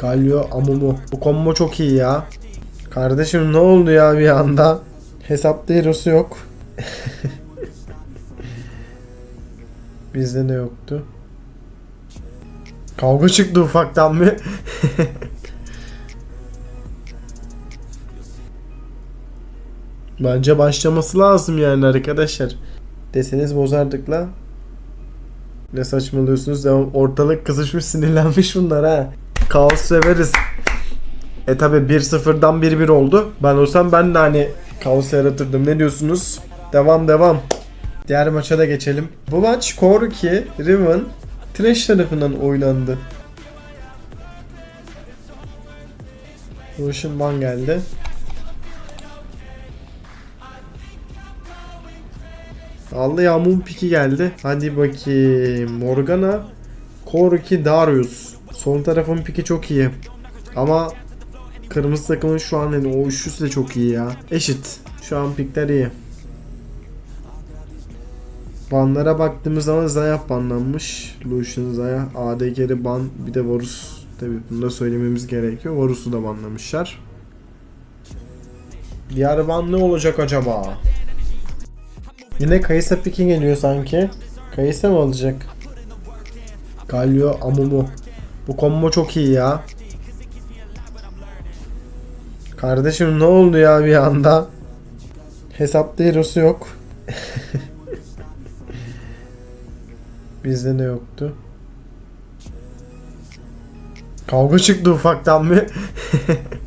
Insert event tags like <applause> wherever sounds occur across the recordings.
Galio Amumu. Bu combo çok iyi ya. Kardeşim ne oldu ya bir anda? Hesapta hero'su yok. <laughs> Bizde de yoktu. Kavga çıktı ufaktan bir. <laughs> Bence başlaması lazım yani arkadaşlar. Deseniz bozardık la. Ne saçmalıyorsunuz? Devam. Ortalık kızışmış sinirlenmiş bunlar ha. Kaos severiz. E tabi 1-0'dan 1-1 oldu. Ben olsam ben de hani kaos yaratırdım. Ne diyorsunuz? Devam devam. Diğer maça da geçelim. Bu maç Korki, Riven, Trash tarafından oynandı. Lucian Ban geldi. Allah Yağmur piki geldi. Hadi bakayım. Morgana, Korki, Darius. Son tarafın piki çok iyi. Ama kırmızı takımın şu an yani o üçlüsü de çok iyi ya. Eşit. Şu an pikler iyi. Banlara baktığımız zaman Zayah banlanmış. Lucian Zayah, ADG'li ban, bir de Varus. Tabi bunu da söylememiz gerekiyor. Varus'u da banlamışlar. Diğer ban ne olacak acaba? Yine Kayısa piki geliyor sanki. Kayısa mı alacak? Galio Amumu. Bu combo çok iyi ya. Kardeşim ne oldu ya bir anda? Hesapta hero'su yok. <laughs> Bizde de yoktu. Kavga çıktı ufaktan bir. <laughs>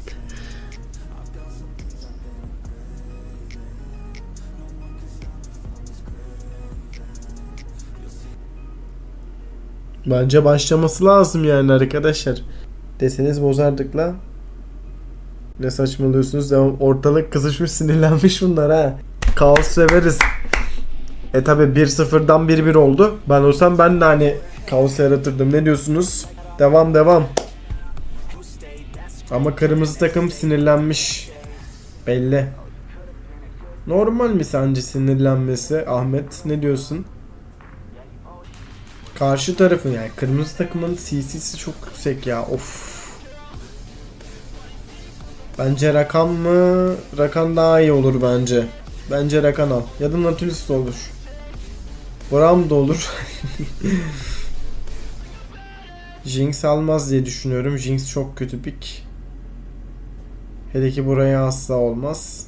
Bence başlaması lazım yani arkadaşlar. Deseniz bozardık la. Ne saçmalıyorsunuz? Devam. Ortalık kızışmış sinirlenmiş bunlar ha. Kaos severiz. E tabi 1-0'dan 1-1 oldu. Ben olsam ben de hani kaos yaratırdım. Ne diyorsunuz? Devam devam. Ama kırmızı takım sinirlenmiş. Belli. Normal mi sence sinirlenmesi Ahmet? Ne diyorsun? Karşı tarafın yani kırmızı takımın CC'si çok yüksek ya. Of. Bence Rakan mı? Rakan daha iyi olur bence. Bence Rakan al. Ya da Nautilus da olur. Bram da olur. <laughs> Jinx almaz diye düşünüyorum. Jinx çok kötü pik. Hele ki buraya asla olmaz.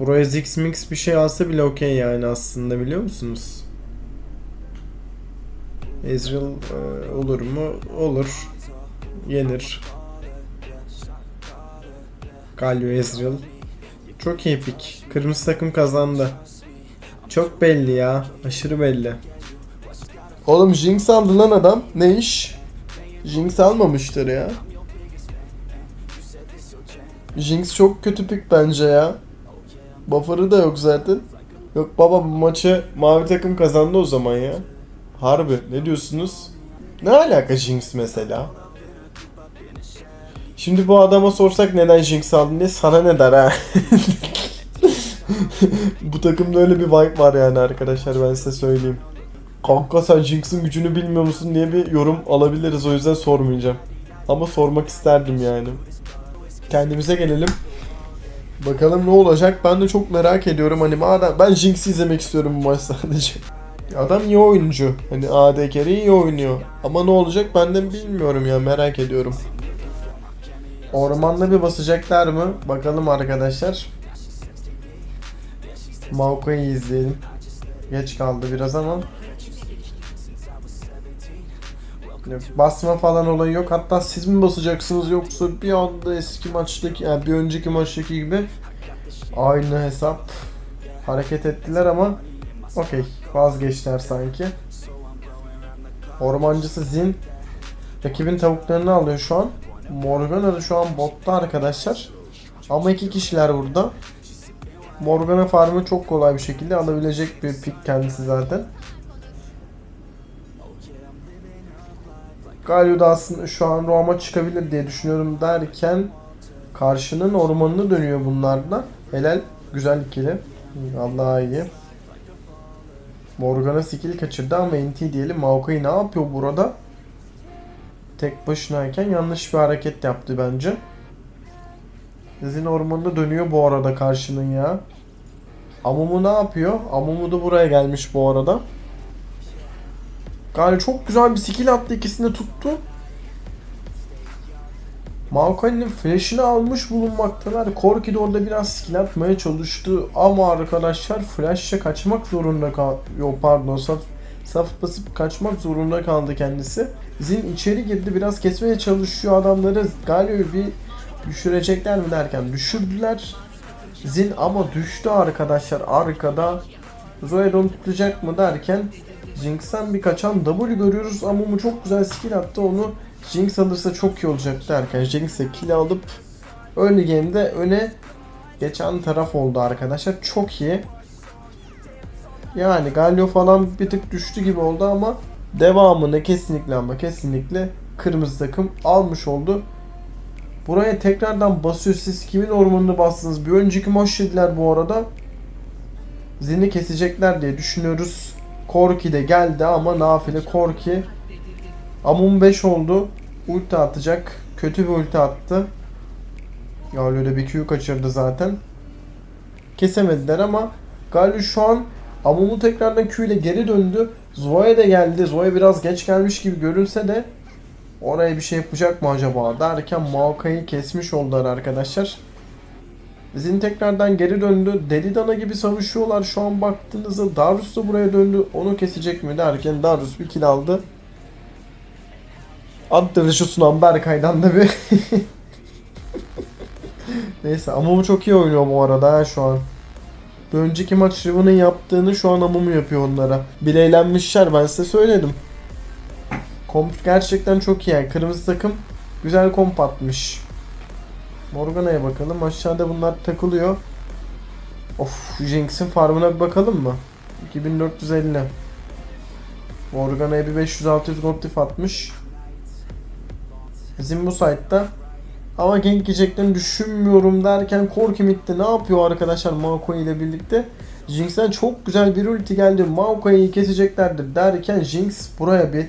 Buraya Ziggs Mix bir şey alsa bile okey yani aslında biliyor musunuz? Ezreal e, olur mu? Olur. Yenir. Galio Ezreal. Çok iyi pik. Kırmızı takım kazandı. Çok belli ya. Aşırı belli. Oğlum Jinx aldı lan adam. Ne iş? Jinx almamıştır ya. Jinx çok kötü pik bence ya. Buffer'ı da yok zaten. Yok baba bu maçı mavi takım kazandı o zaman ya. Harbi ne diyorsunuz? Ne alaka Jinx mesela? Şimdi bu adama sorsak neden Jinx aldın diye sana ne der ha? <laughs> bu takımda öyle bir vibe var yani arkadaşlar ben size söyleyeyim. Kanka sen Jinx'in gücünü bilmiyor musun diye bir yorum alabiliriz o yüzden sormayacağım. Ama sormak isterdim yani. Kendimize gelelim. Bakalım ne olacak ben de çok merak ediyorum hani madem ben Jinx'i izlemek istiyorum bu maç sadece. <laughs> Adam iyi oyuncu. Hani AD carry iyi oynuyor. Ama ne olacak ben de bilmiyorum ya merak ediyorum. Ormanda bir basacaklar mı? Bakalım arkadaşlar. Maokai izleyelim. Geç kaldı biraz ama. Yok, basma falan olayı yok. Hatta siz mi basacaksınız yoksa bir anda eski maçtaki yani bir önceki maçtaki gibi aynı hesap hareket ettiler ama okey vazgeçtiler sanki. Ormancısı Zin rakibin tavuklarını alıyor şu an. Morgana da şu an botta arkadaşlar. Ama iki kişiler burada. Morgana farmı çok kolay bir şekilde alabilecek bir pick kendisi zaten. Galio da aslında şu an Roma çıkabilir diye düşünüyorum derken karşının ormanını dönüyor bunlarla. Helal güzel ikili. Allah iyi. Morgana skill kaçırdı ama NT diyelim. Maokai ne yapıyor burada? tek başınayken yanlış bir hareket yaptı bence. Zin ormanında dönüyor bu arada karşının ya. Amumu ne yapıyor? Amumu da buraya gelmiş bu arada. Galiba çok güzel bir skill attı ikisini tuttu. Maokai'nin flash'ını almış bulunmaktalar. Korki de orada biraz skill atmaya çalıştı ama arkadaşlar flash'e kaçmak zorunda kal... Yok pardon saf, saf basıp kaçmak zorunda kaldı kendisi. Zin içeri girdi biraz kesmeye çalışıyor adamları. Galiba bir düşürecekler mi derken düşürdüler. Zin ama düştü arkadaşlar arkada. Zoe onu tutacak mı derken Jinx'ten bir kaçan W görüyoruz ama mu çok güzel skill attı onu Jinx alırsa çok iyi olacak derken Jinx'e kill alıp early game'de öne geçen taraf oldu arkadaşlar. Çok iyi. Yani Galio falan bir tık düştü gibi oldu ama devamını kesinlikle ama kesinlikle kırmızı takım almış oldu. Buraya tekrardan basıyor. Siz kimin ormanını bastınız? Bir önceki maç bu arada. Zin'i kesecekler diye düşünüyoruz. Korki de geldi ama nafile Korki. Amun 5 oldu. Ulti atacak. Kötü bir ulti attı. Öyle bir Q kaçırdı zaten. Kesemediler ama Galio şu an Amun'u tekrardan Q ile geri döndü. Zoe de geldi. Zoe biraz geç gelmiş gibi görünse de oraya bir şey yapacak mı acaba derken Maokai'yi kesmiş oldular arkadaşlar. Zin tekrardan geri döndü. Deli dana gibi savaşıyorlar şu an baktığınızda. Darius da buraya döndü. Onu kesecek mi derken Darius bir kill aldı. Attı şu sunan Berkay'dan da bir. <laughs> Neyse Amumu çok iyi oynuyor bu arada ha şu an. Bir önceki maç Riven'ın yaptığını şu an Amumu yapıyor onlara. Bir eğlenmişler ben size söyledim. Komp gerçekten çok iyi yani. Kırmızı takım güzel komp atmış. Morgana'ya bakalım. Aşağıda bunlar takılıyor. Of Jinx'in farmına bir bakalım mı? 2450. Morgana'ya bir 500-600 gold atmış. Bizim bu site'da ama gank yiyeceklerini düşünmüyorum derken Korki Mid'de ne yapıyor arkadaşlar Maokai ile birlikte? Jinx'ten çok güzel bir ulti geldi. Maokai'yi keseceklerdir derken Jinx buraya bir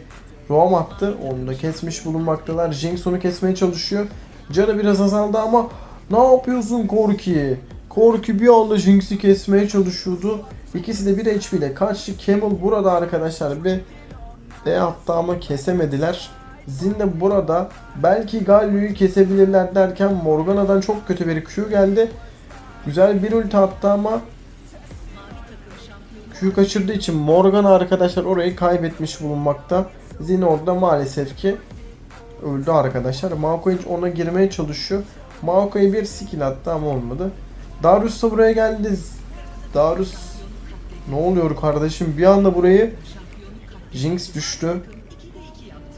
roam attı. Onu da kesmiş bulunmaktalar. Jinx onu kesmeye çalışıyor. Canı biraz azaldı ama ne yapıyorsun Korki? Korki bir anda Jinx'i kesmeye çalışıyordu. İkisi de bir HP ile kaçtı. Camel burada arkadaşlar bir D attı ama kesemediler. Zin de burada belki Galio'yu kesebilirler derken Morgana'dan çok kötü bir Q geldi. Güzel bir ulti attı ama Q kaçırdığı için Morgana arkadaşlar orayı kaybetmiş bulunmakta. Zin orada maalesef ki öldü arkadaşlar. Maokai ona girmeye çalışıyor. Maokai bir skill attı ama olmadı. Darius da buraya geldi. Darius ne oluyor kardeşim? Bir anda burayı Jinx düştü.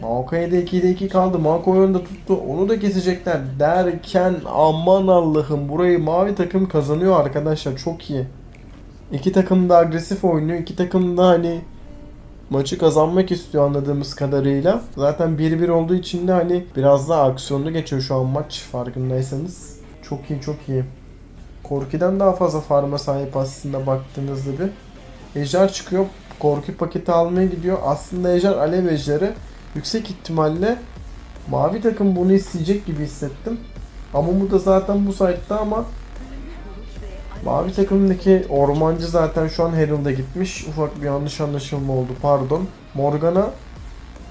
Maokai'de 2'de 2 kaldı. Maokai önde tuttu. Onu da kesecekler derken aman Allah'ım burayı mavi takım kazanıyor arkadaşlar. Çok iyi. İki takım da agresif oynuyor. İki takım da hani maçı kazanmak istiyor anladığımız kadarıyla. Zaten 1-1 olduğu için de hani biraz daha aksiyonlu geçiyor şu an maç farkındaysanız. Çok iyi çok iyi. Korki'den daha fazla farma sahip aslında baktığınızda bir. Ejder çıkıyor. Korki paketi almaya gidiyor. Aslında Ejder alev ejderi. Yüksek ihtimalle mavi takım bunu isteyecek gibi hissettim. Amumu da zaten bu site'da ama Mavi takımdaki ormancı zaten şu an Herald'a gitmiş. Ufak bir yanlış anlaşılma oldu pardon. Morgana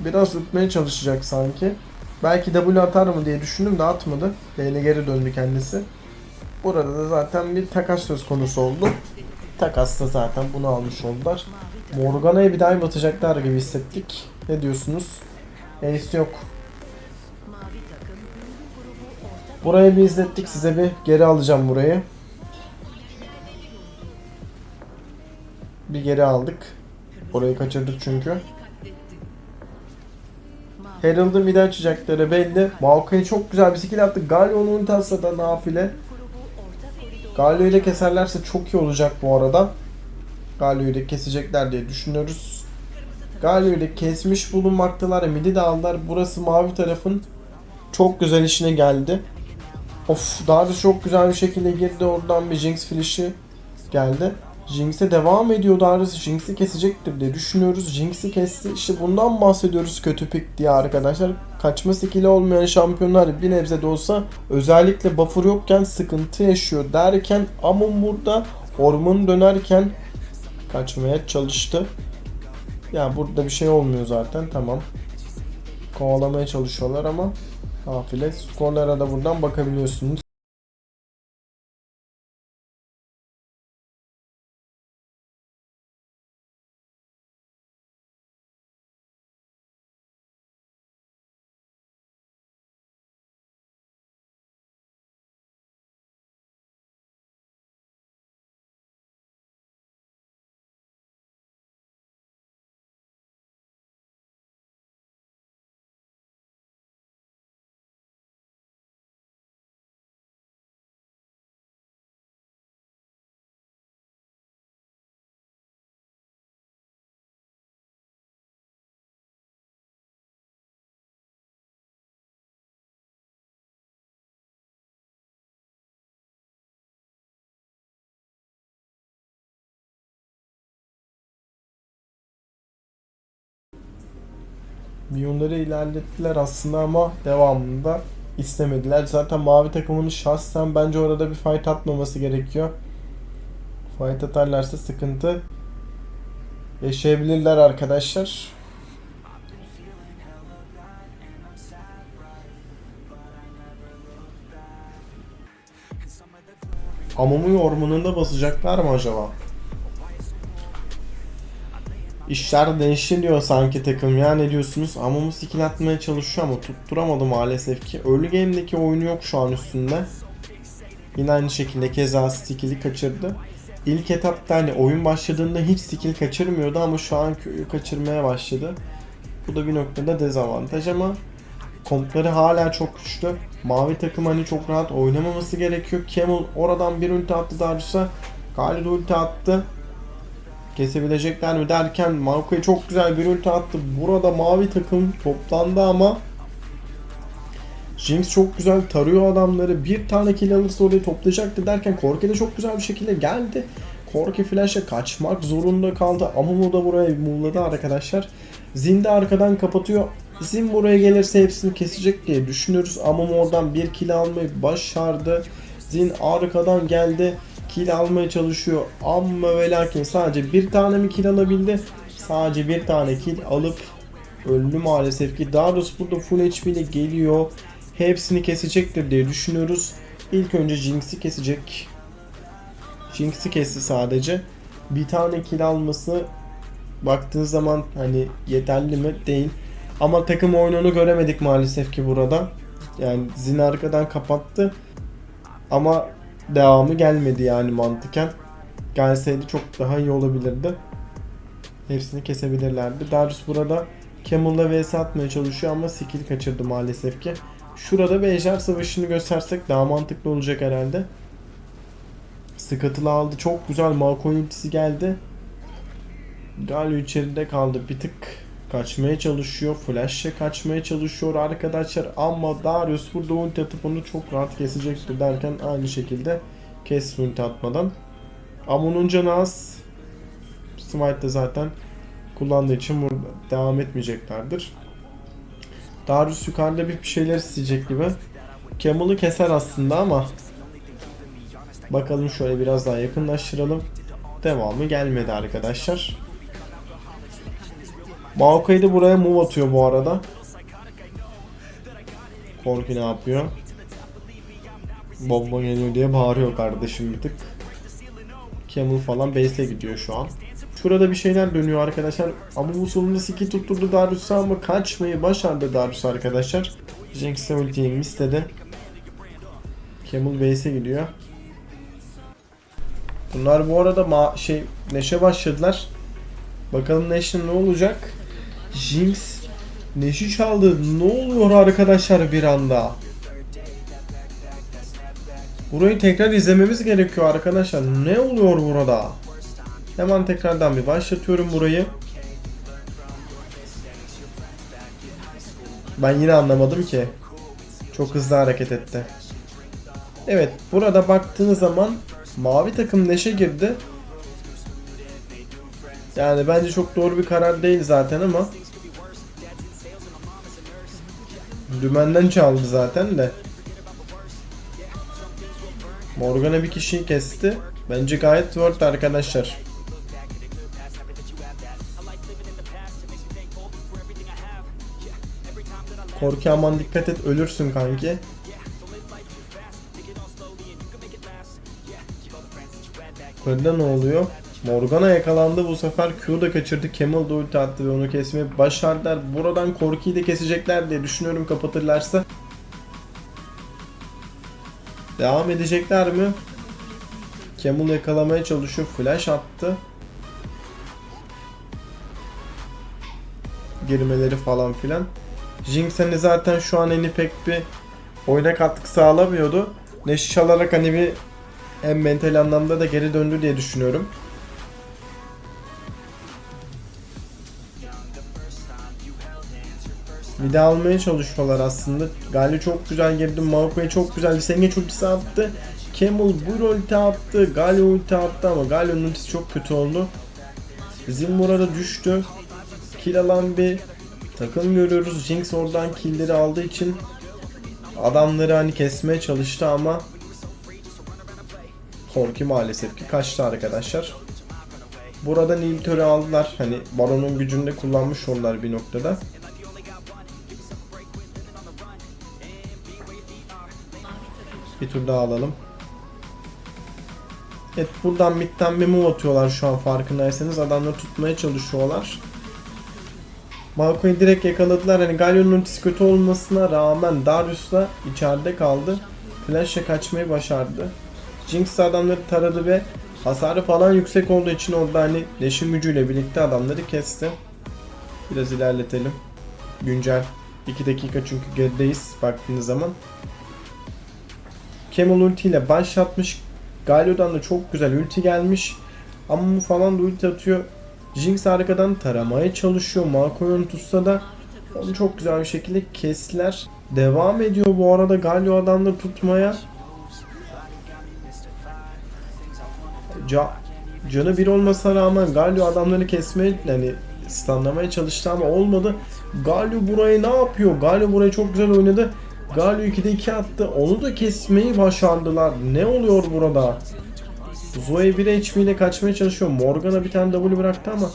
biraz ütmeye çalışacak sanki. Belki W atar mı diye düşündüm de atmadı. Lane'e geri döndü kendisi. Burada da zaten bir takas söz konusu oldu. Takasta zaten bunu almış oldular. Morgana'ya bir dive atacaklar gibi hissettik. Ne diyorsunuz? Ace yok. Burayı bir izlettik size bir geri alacağım burayı. Bir geri aldık. Orayı kaçırdık çünkü. Herald'ın de açacakları belli. Maokai çok güzel bir skill attı. Galio'nun ultisi da nafile. Galio'yu ile keserlerse çok iyi olacak bu arada. Galio'yu da kesecekler diye düşünüyoruz. Galio'yu ile kesmiş bulunmaktalar. Midi de aldılar. Burası mavi tarafın çok güzel işine geldi. Of Darius çok güzel bir şekilde girdi. Oradan bir Jinx flash'i geldi. Jinx'e devam ediyor Darius. Jinx'i kesecektir diye düşünüyoruz. Jinx'i kesti. İşte bundan bahsediyoruz kötü pick diye arkadaşlar. Kaçma skill'i olmayan şampiyonlar bir nebze de olsa özellikle buffer yokken sıkıntı yaşıyor derken Amon burada orman dönerken kaçmaya çalıştı. Ya burada bir şey olmuyor zaten tamam. Kovalamaya çalışıyorlar ama Nafile. Skorlara da buradan bakabiliyorsunuz. Milyonları ilerlettiler aslında ama devamında istemediler. Zaten mavi takımının şahsen bence orada bir fight atmaması gerekiyor. Fight atarlarsa sıkıntı yaşayabilirler arkadaşlar. Amumu'yu ormanında basacaklar mı acaba? İşler değişti diyor sanki takım ya ne diyorsunuz? Amumu skill atmaya çalışıyor ama tutturamadı maalesef ki. Early game'deki oyunu yok şu an üstünde. Yine aynı şekilde keza skill'i kaçırdı. İlk etapta hani oyun başladığında hiç skill kaçırmıyordu ama şu an kaçırmaya başladı. Bu da bir noktada dezavantaj ama kompları hala çok güçlü. Mavi takım hani çok rahat oynamaması gerekiyor. Camel oradan bir ulti attı Darius'a. Khalid ulti attı. Kesebilecekler mi derken Maokai çok güzel bir ulti attı. Burada mavi takım toplandı ama Jinx çok güzel tarıyor adamları. Bir tane kill alırsa orayı toplayacaktı derken Korki de çok güzel bir şekilde geldi. Korki flash'a kaçmak zorunda kaldı. Amumu da buraya muğladı arkadaşlar. Zin de arkadan kapatıyor. Zin buraya gelirse hepsini kesecek diye düşünüyoruz. Amumu oradan bir kill almayı başardı. Zin arkadan geldi. Kill almaya çalışıyor. Ama ve lakin sadece bir tane mi kill alabildi? Sadece bir tane kill alıp öldü maalesef ki. Darius burada full HP ile geliyor. Hepsini kesecektir diye düşünüyoruz. İlk önce Jinx'i kesecek. Jinx'i kesti sadece. Bir tane kill alması baktığın zaman hani yeterli mi? Değil. Ama takım oyununu göremedik maalesef ki burada. Yani Zin arkadan kapattı. Ama devamı gelmedi yani mantıken. Gelseydi çok daha iyi olabilirdi. Hepsini kesebilirlerdi. Darius burada Camel'la vs atmaya çalışıyor ama skill kaçırdı maalesef ki. Şurada bir ejder savaşını göstersek daha mantıklı olacak herhalde. Sıkıtılı aldı. Çok güzel Malkoy ultisi geldi. Galio içeride kaldı. Bir tık kaçmaya çalışıyor. Flash'e kaçmaya çalışıyor arkadaşlar. Ama Darius burada ulti atıp onu çok rahat kesecektir derken aynı şekilde kes ulti atmadan. Amun'un canı az. Smite de zaten kullandığı için burada devam etmeyeceklerdir. Darius yukarıda bir şeyler isteyecek gibi. Camel'ı keser aslında ama bakalım şöyle biraz daha yakınlaştıralım. Devamı gelmedi arkadaşlar. Maokai de buraya move atıyor bu arada. Korki ne yapıyor? Bomba geliyor diye bağırıyor kardeşim bir tık. Camel falan base'e gidiyor şu an. Şurada bir şeyler dönüyor arkadaşlar. Ama bu sonunda skill tutturdu Darius'a ama kaçmayı başardı Darius arkadaşlar. Jinx de ultiyi istedi. Camel base'e gidiyor. Bunlar bu arada ma şey Neşe başladılar. Bakalım Neş'in ne olacak? Jinx Neş'i çaldı. Ne oluyor arkadaşlar bir anda? Burayı tekrar izlememiz gerekiyor arkadaşlar. Ne oluyor burada? Hemen tekrardan bir başlatıyorum burayı. Ben yine anlamadım ki. Çok hızlı hareket etti. Evet burada baktığınız zaman mavi takım neşe girdi. Yani bence çok doğru bir karar değil zaten ama Dümenden çaldı zaten de. Morgana bir kişiyi kesti. Bence gayet worth arkadaşlar. Korki aman dikkat et ölürsün kanki. Burada ne oluyor? Morgana yakalandı bu sefer Q da kaçırdı. Camel da ulti attı ve onu kesmeyi başardılar. Buradan Korki'yi de kesecekler diye düşünüyorum kapatırlarsa. Devam edecekler mi? Camel yakalamaya çalışıyor. Flash attı. Girmeleri falan filan. Jinx hani zaten şu an hani pek bir oyuna katkı sağlamıyordu. Neşi çalarak hani bir hem mental anlamda da geri döndü diye düşünüyorum. De almaya çalışıyorlar aslında. Gali çok güzel girdi. Maoko'ya çok güzel. Senge çok kısa attı. Camel bu ulti attı. Gali ulti attı ama Gali'nin ultisi çok kötü oldu. Zimbora da düştü. Kill alan bir takım görüyoruz. Jinx oradan killleri aldığı için adamları hani kesmeye çalıştı ama Korki maalesef ki kaçtı arkadaşlar. Burada Niltör'ü aldılar. Hani Baron'un gücünü de kullanmış onlar bir noktada. Tur daha alalım. Evet buradan midden bir move atıyorlar şu an farkındaysanız. Adamları tutmaya çalışıyorlar. Malko'yu direkt yakaladılar. Hani Galio'nun ultisi kötü olmasına rağmen Darius'la içeride kaldı. Flash'e kaçmayı başardı. Jinx adamları taradı ve hasarı falan yüksek olduğu için orada hani leşin gücüyle birlikte adamları kesti. Biraz ilerletelim. Güncel 2 dakika çünkü gerideyiz baktığınız zaman. Camel ulti ile başlatmış. Galio'dan da çok güzel ulti gelmiş. Ama falan da ulti atıyor. Jinx arkadan taramaya çalışıyor. Malkoyun tutsa da onu çok güzel bir şekilde kestiler. Devam ediyor bu arada Galio adamları tutmaya. Ca canı bir olmasına rağmen Galio adamları kesmeye yani stunlamaya çalıştı ama olmadı. Galio burayı ne yapıyor? Galio burayı çok güzel oynadı. Galio 2'de 2 attı. Onu da kesmeyi başardılar. Ne oluyor burada? Zoe 1 HP ile kaçmaya çalışıyor. Morgana bir tane W bıraktı ama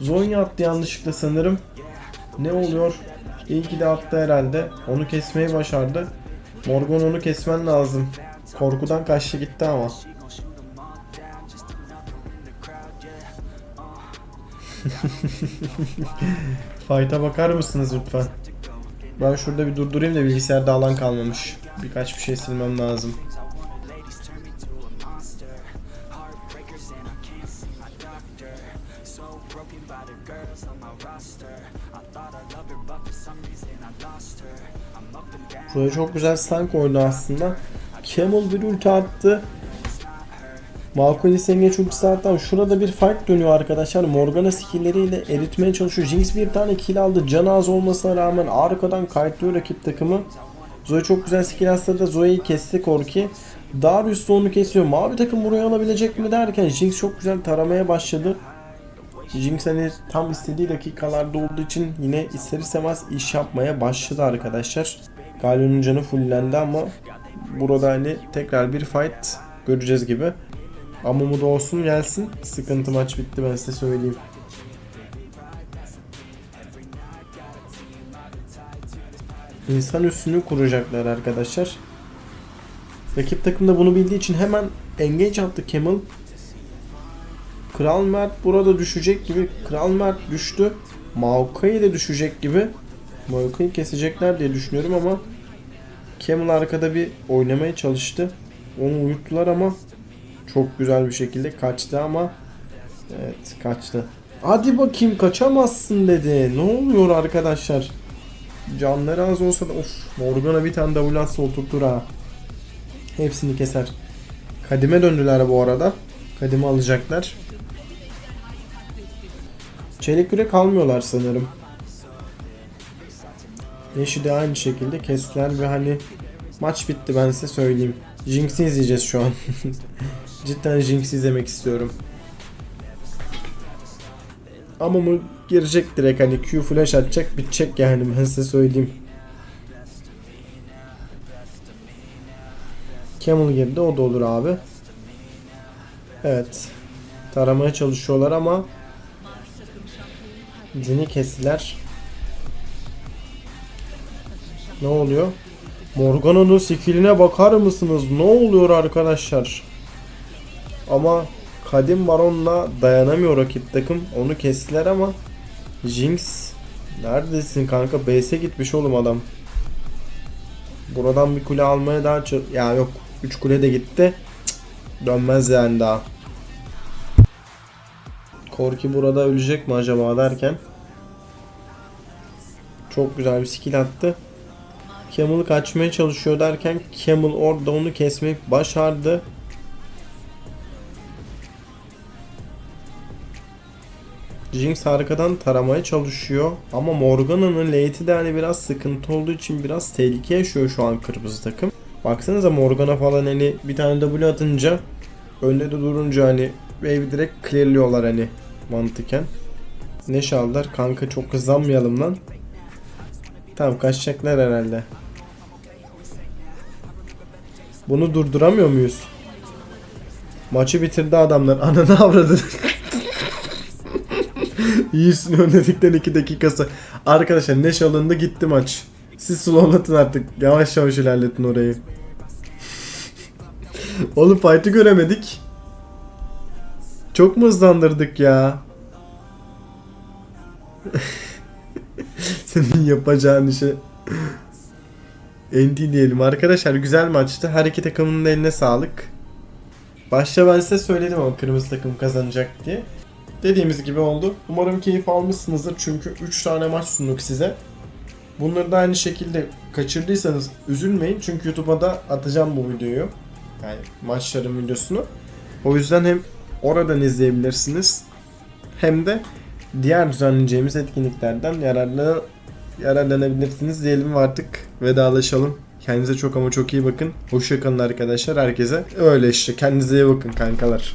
Zonya attı yanlışlıkla sanırım. Ne oluyor? İyi ki de attı herhalde. Onu kesmeyi başardı. Morgan onu kesmen lazım. Korkudan kaçtı gitti ama. <laughs> Fight'a bakar mısınız lütfen? Ben şurada bir durdurayım da bilgisayarda alan kalmamış. Birkaç bir şey silmem lazım. Buraya çok güzel stun koydu aslında. Camel bir ulti attı. Çok kısa attı ama şurada bir fight dönüyor arkadaşlar. Morgana skilleriyle eritmeye çalışıyor. Jinx bir tane kill aldı. Can az olmasına rağmen arkadan kayıtlıyor rakip takımı. Zoe çok güzel skill aslında Zoe'yi kesti Korki. Darius da onu kesiyor. Mavi takım buraya alabilecek mi derken Jinx çok güzel taramaya başladı. Jinx hani tam istediği dakikalarda olduğu için yine ister istemez iş yapmaya başladı arkadaşlar. Galio'nun canı fullendi ama burada hani tekrar bir fight göreceğiz gibi. Ama umut olsun gelsin. Sıkıntı maç bitti ben size söyleyeyim. İnsan üstünü kuracaklar arkadaşlar. Rakip takım da bunu bildiği için hemen engage attı Camel. Kral Mert burada düşecek gibi. Kral Mert düştü. Maokai de düşecek gibi. Maokai'yi kesecekler diye düşünüyorum ama Camel arkada bir oynamaya çalıştı. Onu uyuttular ama çok güzel bir şekilde kaçtı ama evet kaçtı. Hadi bakayım kaçamazsın dedi. Ne oluyor arkadaşlar? Canları az olsa da of Morgana bir tane atsa oturtur ha. Hepsini keser. Kadime döndüler bu arada. Kadime alacaklar. Çelik yürek kalmıyorlar sanırım. Neşi de aynı şekilde kestiler ve hani maç bitti ben size söyleyeyim. Jinx'i izleyeceğiz şu an. <laughs> Cidden Jinx izlemek istiyorum. Ama mı girecek direkt hani Q flash atacak bitecek yani ben size söyleyeyim. Camel girdi o da olur abi. Evet. Taramaya çalışıyorlar ama Zini kestiler. Ne oluyor? Morgana'nın skilline bakar mısınız? Ne oluyor arkadaşlar? Ama Kadim Baron'la dayanamıyor rakip takım. Onu kestiler ama Jinx neredesin kanka? Base'e gitmiş oğlum adam. Buradan bir kule almaya daha çok... Ya yok. 3 kule de gitti. Cık, Dönmez yani daha. Korki burada ölecek mi acaba derken. Çok güzel bir skill attı. Camel kaçmaya çalışıyor derken Camel orada onu kesmeyi başardı. Jinx arkadan taramaya çalışıyor. Ama Morgana'nın late'i de hani biraz sıkıntı olduğu için biraz tehlike yaşıyor şu an kırmızı takım. Baksanıza Morgana falan hani bir tane W atınca önde de durunca hani wave'i direkt clearliyorlar hani mantıken. Ne çaldılar? Kanka çok hızlanmayalım lan. Tamam kaçacaklar herhalde. Bunu durduramıyor muyuz? Maçı bitirdi adamlar. <laughs> Ananı avradı. <laughs> İyisin önledikten 2 dakikası. Arkadaşlar neş alındı gitti maç. Siz slowlatın artık. Yavaş yavaş ilerletin orayı. <laughs> Oğlum fight'ı göremedik. Çok mu hızlandırdık ya? <laughs> Senin yapacağın işe. NT diyelim arkadaşlar güzel maçtı. Her iki takımın eline sağlık. Başta ben size söyledim ama kırmızı takım kazanacak diye. Dediğimiz gibi oldu. Umarım keyif almışsınızdır çünkü 3 tane maç sunduk size. Bunları da aynı şekilde kaçırdıysanız üzülmeyin çünkü YouTube'a da atacağım bu videoyu. Yani maçların videosunu. O yüzden hem oradan izleyebilirsiniz hem de diğer düzenleyeceğimiz etkinliklerden yararlan yararlanabilirsiniz diyelim ve artık vedalaşalım. Kendinize çok ama çok iyi bakın. Hoşçakalın arkadaşlar herkese. Öyle işte kendinize iyi bakın kankalar.